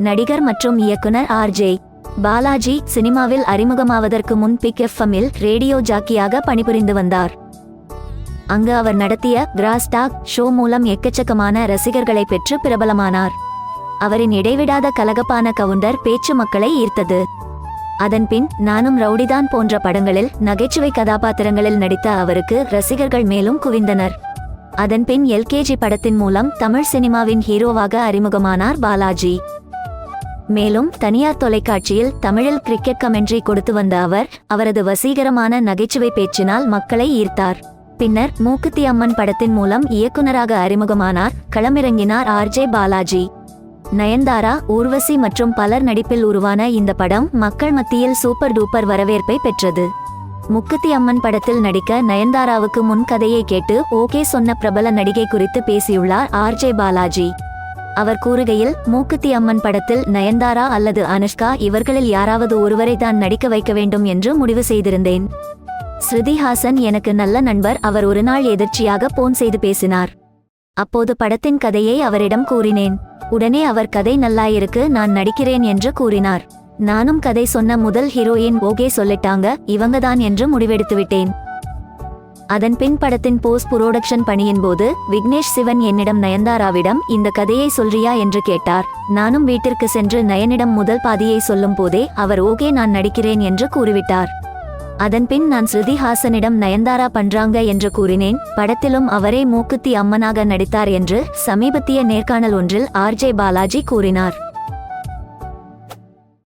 நடிகர் மற்றும் இயக்குனர் ஆர்ஜே பாலாஜி சினிமாவில் அறிமுகமாவதற்கு முன் பிக் எஃப்எம்மில் ரேடியோ ஜாக்கியாக பணிபுரிந்து வந்தார். அங்கு அவர் நடத்திய கிராஸ்டாக் ஷோ மூலம் எக்கச்சக்கமான ரசிகர்களை பெற்று பிரபலமானார். அவரின் இடைவிடாத கலகப்பான கவுண்டர் பேச்சு மக்களை ஈர்த்தது. அதன்பின் நானும் ரவுடிதான் போன்ற படங்களில் நகைச்சுவை கதாபாத்திரங்களில் நடித்த அவருக்கு ரசிகர்கள் மேலும் குவிந்தனர். அதன்பின் எல்கேஜி படத்தின் மூலம் தமிழ் சினிமாவின் ஹீரோவாக அறிமுகமானார் பாலாஜி. மேலும் தனியார் தொலைக்காட்சியில் தமிழில் கிரிக்கெட் கமெண்ட்ரி கொடுத்து வந்த அவர் அவரது வசீகரமான நகைச்சுவை பேச்சினால் மக்களை ஈர்த்தார். பின்னர் மூக்குத்தி அம்மன் படத்தின் மூலம் இயக்குனராக அறிமுகமானார் களமிறங்கினார் ஆர்ஜே பாலாஜி. நயன்தாரா ஊர்வசி மற்றும் பலர் நடிப்பில் உருவான இந்த படம் மக்கள் மத்தியில் சூப்பர் டூப்பர் வரவேற்பை பெற்றது. முக்குத்தி அம்மன் படத்தில் நடிக்க நயன்தாராவுக்கு முன் கதையை கேட்டு ஓகே சொன்ன பிரபல நடிகை குறித்து பேசியுள்ளார் ஆர்ஜே பாலாஜி. அவர் கூறுகையில் மூக்குத்தி அம்மன் படத்தில் நயன்தாரா அல்லது அனுஷ்கா இவர்களில் யாராவது ஒருவரை தான் நடிக்க வைக்க வேண்டும் என்று முடிவு செய்திருந்தேன். ஸ்ருதிஹாசன் எனக்கு நல்ல நண்பர் அவர் ஒரு நாள் எதிர்ச்சியாக போன் செய்து பேசினார். அப்போது படத்தின் கதையை அவரிடம் கூறினேன். உடனே அவர் கதை நல்லாயிருக்கு நான் நடிக்கிறேன் என்று கூறினார். நானும் கதை சொன்ன முதல் ஹீரோயின் ஓகே சொல்லிட்டாங்க இவங்கதான் என்று முடிவெடுத்து விட்டேன் அதன் பின் படத்தின் போஸ்ட் புரோடக்ஷன் பணியின் போது விக்னேஷ் சிவன் என்னிடம் நயன்தாராவிடம் இந்த கதையை சொல்றியா? என்று கேட்டார். நானும் வீட்டிற்கு சென்று நயனிடம் முதல் பாதியை சொல்லும் போதே அவர் ஓகே நான் நடிக்கிறேன் என்று கூறிவிட்டார். அதன்பின் நான் ஸ்ருதிஹாசனிடம் நயன்தாரா பண்றாங்க? என்று கூறினேன். படத்திலும் அவரே மூக்குத்தி அம்மனாக நடித்தார் என்று சமீபத்திய நேர்காணல் ஒன்றில் ஆர்ஜே பாலாஜி கூறினார்.